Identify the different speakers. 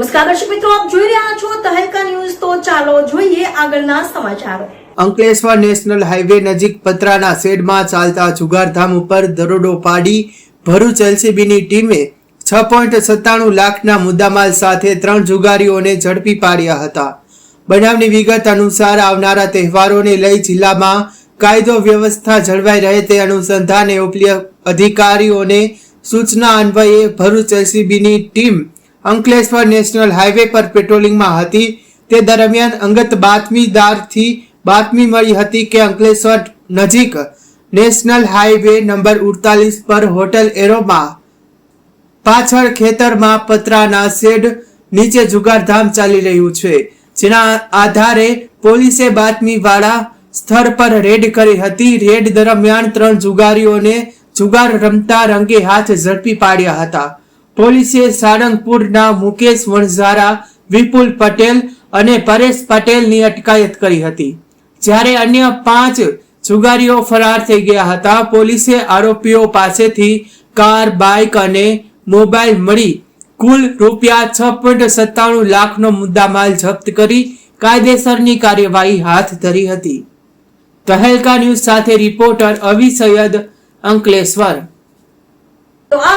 Speaker 1: નમસ્કાર દર્શક મિત્રો, આપ જોઈ રહ્યા છો તહેલકા ન્યૂઝ. તો ચાલો જોઈએ આગળના સમાચારો.
Speaker 2: અંકલેશ્વર નેશનલ હાઈવે નજીક પતરાના શેડમાં ચાલતા જુગારધામ ઉપર દરોડો પાડી ભરૂચ એલસીબીની ટીમે છ પોઈન્ટ સત્તાણું લાખના મુદ્દામાલ સાથે ત્રણ જુગારીઓને ઝડપી પાડ્યા હતા. બનાવની વિગત અનુસાર આવનારા તહેવારોને લઈ જિલ્લામાં કાયદો વ્યવસ્થા જળવાઈ રહે તે અનુસંધાને ઉપલી અધિકારીઓને સૂચના અન્વયે ભરૂચ એલસીબીની ટીમ અંકલેશ્વર નેશનલ હાઈવે પર પેટ્રોલિંગમાં હતી. તે દરમિયાન અંગત બાતમીદારથી બાતમી મળી હતી કે અંકલેશ્વર નજીક નેશનલ હાઈવે નંબર ઉડતાલીસ પર હોટલ એરોમાં પાછળ ખેતરમાં પતરાના શેડ નીચે જુગારધામ ચાલી રહ્યું છે, જેના આધારે પોલીસે બાતમીવાળા સ્થળ પર રેડ કરી હતી. રેડ દરમિયાન ત્રણ જુગારીઓને જુગાર રમતા રંગે હાથ ઝડપી પાડ્યા હતા. પોલીસે સાળંગપુરના મુકેશ વણઝારા, વિપુલ પટેલ અને પરેશ પટેલની અટકાયત કરી હતી. જ્યારે અન્ય પાંચ જુગારીઓ ફરાર થઈ ગયા હતા, પોલીસે આરોપીઓ પાસેથી કાર, બાઇક અને મોબાઈલ મળી કુલ રૂપિયા છ પોઈન્ટ સત્તાણું લાખનો મુદ્દામાલ જપ્ત કરી કાયદેસરની કાર્યવાહી હાથ ધરી હતી. તહેલકા ન્યૂઝ સાથે રિપોર્ટર અવિ સૈયદ અંકલેશ્વર.
Speaker 1: તો આ